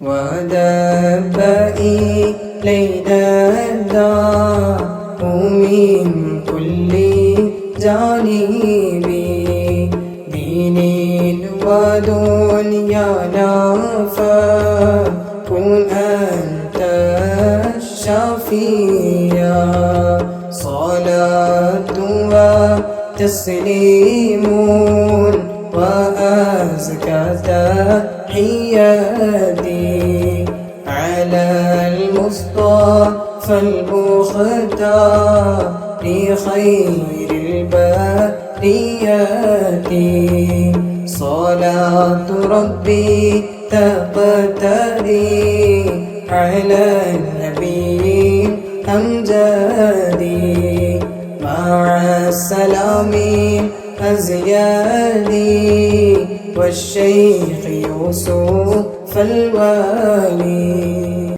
ودب إلينا الداء من كل جانب دين ودنيانا فكن أنت الشافيا صلاة وتسليم. وأزكى تحياتي على المصطفى المختار خير البريات. صلاة ربي تقتدي على النبي أمجدي مع السلام أزيادي. والشيخ يوسف الوالي